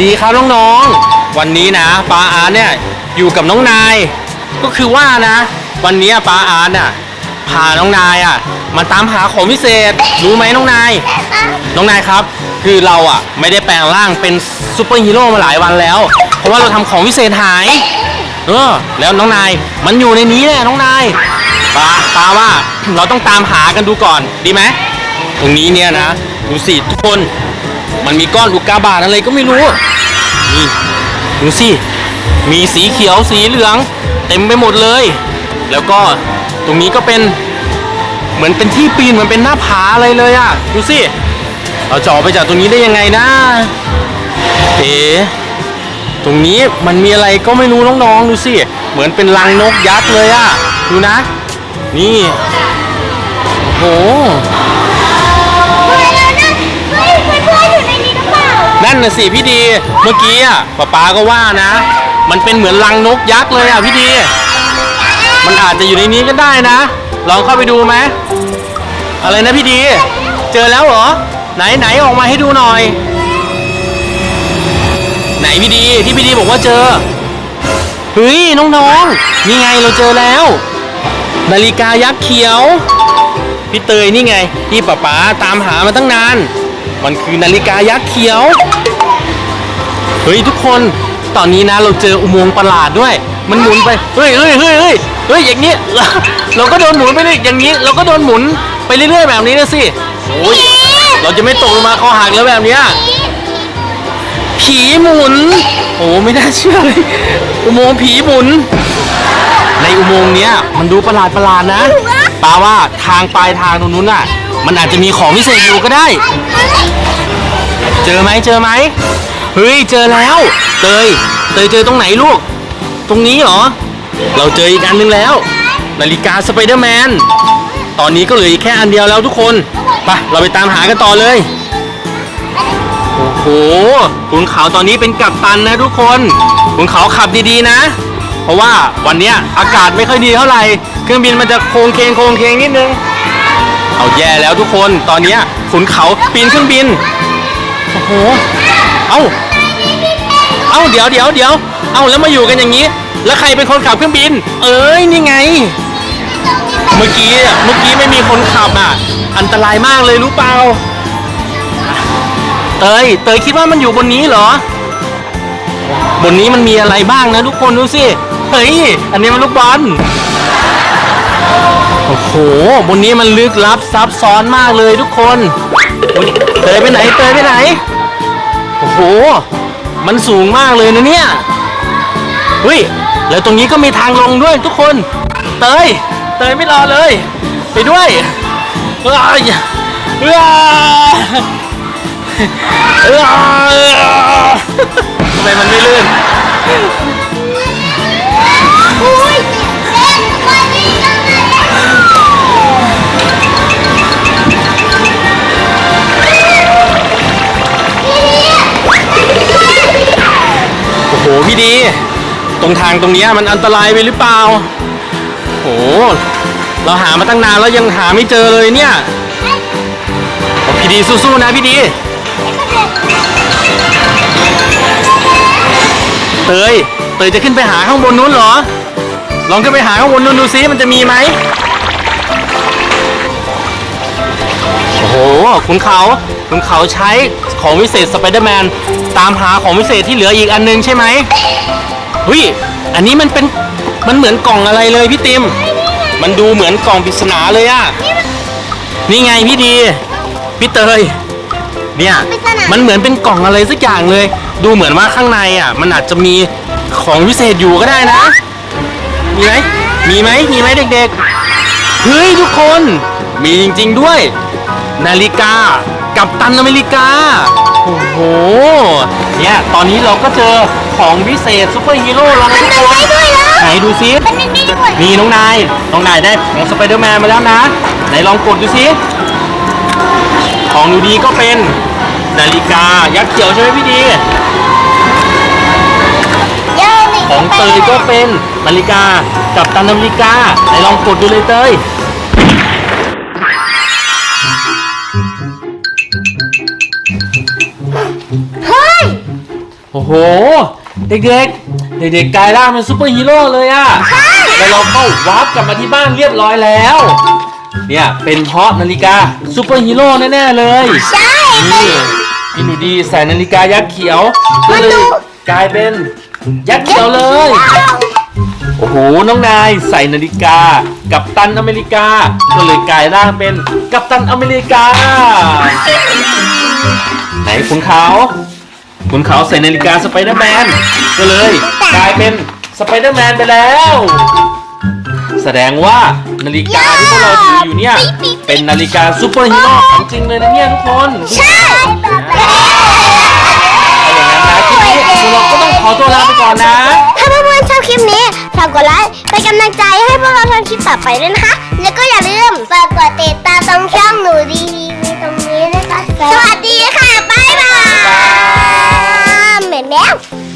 ดีครับน้องๆ วันนี้นะปาอาร์ตเนี่ยอยู่กับน้องนาย ก็คือว่านะ วันนี้ปาอาร์ตน่ะพาน้องนายอะมาตามหาของพิเศษรู้ไหมน้องนาย น้องนายครับ คือเราอะไม่ได้แปลงร่างเป็นซูเปอร์ฮีโร่มาหลายวันแล้ว เพราะว่าเราทำของพิเศษหายเออแล้วน้องนายมันอยู่ในนี้แหละน้องนายปาปาว่าเราต้องตามหากันดูก่อนดีไหมตรงนี้เนี่ยนะดูสิทุกคนมันมีก้อนอุกกาบาตอะไรก็ไม่รู้ นี่ดูสิ มีสีเขียวสีเหลือง เต็มไปหมดเลย แล้วก็ตรงนี้ก็เป็นเหมือนเป็นที่ปีนเหมือนเป็นหน้าผาอะไรเลยอะดูสิ เราจะออกไปจากตรงนี้ได้ยังไงนะ เอ๋ตรงนี้มันมีอะไรก็ไม่รู้น้องๆดูสิ เหมือนเป็นรังนกยักษ์เลยอะดูนะ นี่โอ้โห นั่นน่ะสิพี่ดีเมื่อกี้อะป๊าป๊าก็ว่านะ มันเป็นเหมือนรังนกยักษ์เลยอะพี่ดี มันอาจจะอยู่ในนี้ก็ได้นะ ลองเข้าไปดูไหมอะไรนะพี่ดี เจอแล้วเหรอ ไหนไหนออกมาให้ดูหน่อย ไหนพี่ดีที่พี่ดีบอกว่าเจอเฮ้ยน้องๆนี่ไงเราเจอแล้ว นาฬิกายักษ์เขียว พี่เตยนี่ไงที่ป๊าป๊าตามหามาตั้งนาน มันคือนาฬิกายักษ์เขียว ฮ้ยทุกคนตอนนี้นะเราเจออุโมงค์ประหลาดด้วย มันหมุนไปเฮ้ยเฮ้ยเฮ้ยเฮ้ยเฮ้ยอย่างนี้เราเราก็โดนหมุนไปเลยอย่างนี้ เราก็โดนหมุนไปเรื่อยๆแบบนี้นะสิโอ้ยเราจะไม่ตกลงมาคอหักแล้วแบบเนี้ยผีหมุน โอ้ไม่น่าเชื่อเลยอุโมงค์ผีหมุน ในอุโมงค์เนี้ยมันดูประหลาดประหลาดนะปาว่าทางปลายทางตรงนู้นน่ะ มันอาจจะมีของพิเศษอยู่ก็ได้ เจอไหมเจอไหม เฮ้ยเจอแล้ว เตย เตยเจอตรงไหนลูก ตรงนี้เหรอ เราเจออีกอันหนึงแล้ว นาฬิกาสไปเดอร์แมน ตอนนี้ก็เหลืออีกแค่อันเดียวแล้วทุกคนไปเราไปตามหากันต่อเลย โอ้โหขุนเขาตอนนี้เป็นกัปตันนะทุกคนขุนเขาขับดีๆนะ เพราะว่าวันนี้อากาศไม่ค่อยดีเท่าไหร่ เครื่องบินมันจะโค้งเคงโค้งเคงนิดนึง เอาแย่แล้วทุกคน ตอนนี้ขุนเขาปีนเครื่องบิน โอ้โห เอ้า เอ้าเดี๋ยวเดี๋ยวเดี๋ยวเอ้าแล้วมาอยู่กันอย่างนี้ แล้วใครเป็นคนขับเครื่องบิน เอ้ยนี่ไง เมื่อกี้อะเมื่อกี้ไม่มีคนขับอะ อันตรายมากเลยรู้เปล่า เตยเตยคิดว่ามันอยู่บนนี้เหรอบนนี้มันมีอะไรบ้างนะทุกคนดูสิ เฮ้ย อันนี้มันลูกบอล โอ้โห บนนี้มันลึกลับซับซ้อนมากเลยทุกคน เตยไปไหน เตยไปไหน โอ้โห มันสูงมากเลยนะเนี่ยเฮ้ยแล้วตรงนี้ก็มีทางลงด้วยทุกคน เตย เตยไม่รอเลย ไปด้วยเอ้ยเอ้ยเอ้ยทำไมมันไม่ลื่น พี่ดี ตรงทางตรงนี้มันอันตรายไปหรือเปล่าโอ้โหเราหามาตั้งนานแล้วยังหาไม่เจอเลยเนี่ยพี่ดีสู้ๆนะพี่ดีเตยเตยจะขึ้นไปหาข้างบนนู้นเหรอ ลองขึ้นไปหาข้างบนนู้นดูซิมันจะมีไหมโอ้โหคุณเขาคุณเขาใช้ ของวิเศษสไปเดอร์แมนตามหาของวิเศษที่เหลืออีกอันนึงใช่ไหมเฮ้ยอันนี้มันเป็นมันเหมือนกล่องอะไรเลยพี่ติม มันดูเหมือนกล่องปริศนาเลยอะนี่ไงพี่ดีพี่เตยเนี่ยมันเหมือนเป็นกล่องอะไรสักอย่างเลย ดูเหมือนว่าข้างในอะ มันอาจจะมีของพิเศษอยู่ก็ได้นะ มีไหมมีไหมมีไหมเด็กๆเฮ้ยทุกคน มีจริง ๆด้วย นาฬิกา กับตันอเมริกา โอ้โห เนี่ย ตอนนี้เราก็เจอของพิเศษซูเปอร์ฮีโร่แล้วนะทุกคนไปด้วยนะไหนดูซิมันไม่ได้ด้วยนี่น้องนาย น้องนายได้ของสไปเดอร์แมนมาแล้วนะ ไหนลองกดดูซิ ของดูดีก็เป็นนาฬิกายักษ์เขียวใช่ไหมพี่ดีเดี๋ยวนี่ของเตยก็เป็นนาฬิกากับตันอเมริกา ไหนลองกดดูเลยเตย โอ้โห เด็กๆ เด็กๆกลายร่างเป็นซูเปอร์ฮีโร่เลยอะแล้วเราเข้าวาร์ปกลับมาที่บ้านเรียบร้อยแล้ว เนี่ยเป็นเพราะนาฬิกาซูเปอร์ฮีโร่แน่ๆเลยใช่นี่พี่หนูดีใส่นาฬิกายักษ์เขียวก็เลยกลายเป็นยักษ์เขียวเลย โอ้โห น้องนายใส่นาฬิกา กับตันอเมริกา ก็เลยกลายร่างเป็นกัปตันอเมริกา ไหนคุณเขา คุณเขาใส่นาฬิกาสไปเดอร์แมนก็เลยกลายเป็นสไปเดอร์แมนไปแล้ว แสดงว่านาฬิกาที่พวกเราถืออยู่เนี่ย เป็นนาฬิกาซูเปอร์ฮีโร่ของจริงเลยนะเนี่ยทุกคนใช่ถ้าอย่างนั้นนะคลิปนี้พวกเราก็ต้องขอตัวลาไปก่อนนะ ถ้าเพื่อนๆชอบคลิปนี้ ฝากกดไลค์ เป็นกำลังใจให้พวกเราทำคลิปต่อไปด้วยนะคะ แล้วก็อย่าลืม ฝากกดติดตามตรงช่องหนูดีทีวีตรงนี้นะคะ สวัสดี แมว